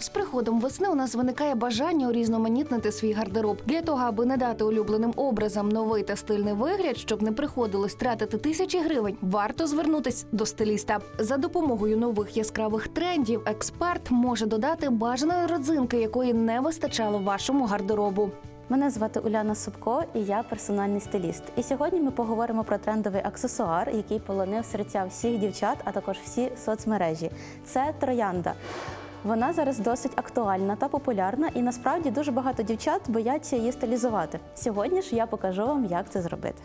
З приходом весни у нас виникає бажання урізноманітнити свій гардероб для того, аби не дати улюбленим образам новий та стильний вигляд, щоб не приходилось тратити тисячі гривень. Варто звернутись до стиліста. За допомогою нових яскравих трендів експерт може додати бажаної родзинки, якої не вистачало вашому гардеробу. Мене звати Уляна Собко, і я персональний стиліст. І сьогодні ми поговоримо про трендовий аксесуар, який полонив серця всіх дівчат, а також всі соцмережі. Це троянда. Вона зараз досить актуальна та популярна, і насправді дуже багато дівчат бояться її стилізувати. Сьогодні ж я покажу вам, як це зробити.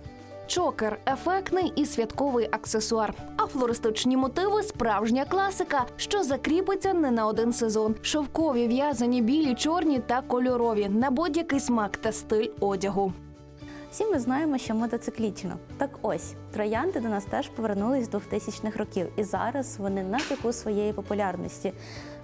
Чокер ефектний і святковий аксесуар. А флористичні мотиви справжня класика, що закріпиться не на один сезон. Шовкові, в'язані, білі, чорні та кольорові на будь-який смак та стиль одягу. Всі ми знаємо, що мода циклічна. Так ось троянди до нас теж повернулись з 2000-х років, і зараз вони на піку своєї популярності.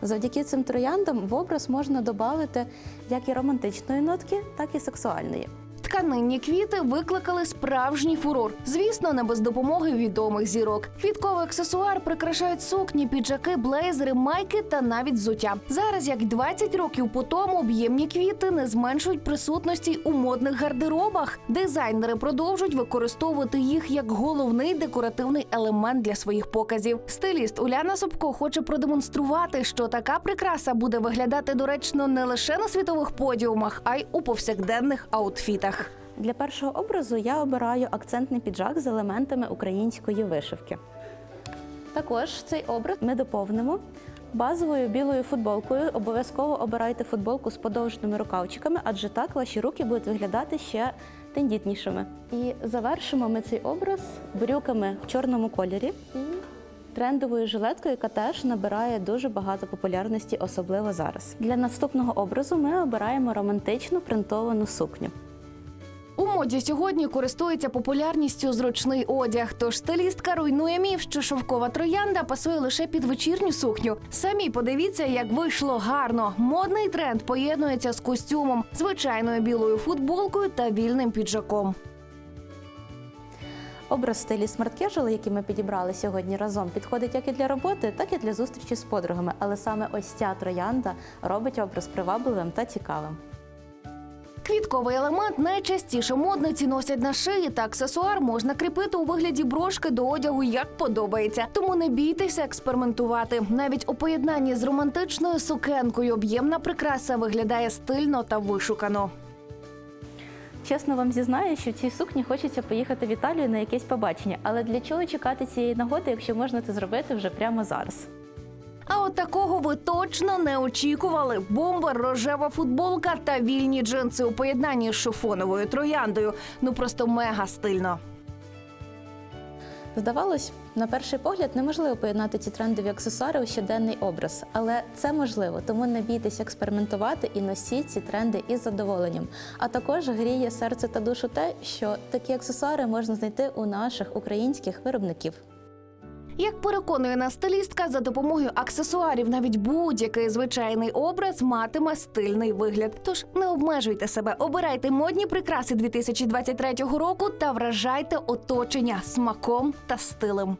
Завдяки цим трояндам в образ можна додати як і романтичної нотки, так і сексуальної. Тканинні квіти викликали справжній фурор. Звісно, не без допомоги відомих зірок. Квітковий аксесуар прикрашають сукні, піджаки, блейзери, майки та навіть взуття. Зараз, як й 20 років по тому, об'ємні квіти не зменшують присутності у модних гардеробах. Дизайнери продовжують використовувати їх як головний декоративний елемент для своїх показів. Стиліст Уляна Собко хоче продемонструвати, що така прикраса буде виглядати доречно не лише на світових подіумах, а й у повсякденних аутфітах. Для першого образу я обираю акцентний піджак з елементами української вишивки. Також цей образ ми доповнимо базовою білою футболкою. Обов'язково обирайте футболку з подовженими рукавчиками, адже так ваші руки будуть виглядати ще тендітнішими. І завершимо ми цей образ брюками в чорному кольорі трендовою жилеткою, яка теж набирає дуже багато популярності, особливо зараз. Для наступного образу ми обираємо романтичну принтовану сукню. У моді сьогодні користується популярністю зручний одяг. Тож стилістка руйнує міф, що шовкова троянда пасує лише під вечірню сукню. Самі подивіться, як вийшло гарно. Модний тренд поєднується з костюмом, звичайною білою футболкою та вільним піджаком. Образ стилі смарт casual, який ми підібрали сьогодні разом, підходить як і для роботи, так і для зустрічі з подругами. Але саме ось ця троянда робить образ привабливим та цікавим. Квітковий елемент найчастіше модниці носять на шиї, та аксесуар можна кріпити у вигляді брошки до одягу як подобається. Тому не бійтеся експериментувати. Навіть у поєднанні з романтичною сукенкою об'ємна прикраса виглядає стильно та вишукано. Чесно вам зізнаю, що в цій сукні хочеться поїхати в Італію на якесь побачення. Але для чого чекати цієї нагоди, якщо можна це зробити вже прямо зараз? А от такого ви точно не очікували. Бомбер, рожева футболка та вільні джинси у поєднанні з шифоновою трояндою. Ну просто мега стильно. Здавалось, на перший погляд неможливо поєднати ці трендові аксесуари у щоденний образ, але це можливо, тому не бійтеся експериментувати і носіть ці тренди із задоволенням. А також гріє серце та душу те, що такі аксесуари можна знайти у наших українських виробників. Як переконує нас стилістка, за допомогою аксесуарів навіть будь-який звичайний образ матиме стильний вигляд. Тож не обмежуйте себе, обирайте модні прикраси 2023 року та вражайте оточення смаком та стилем.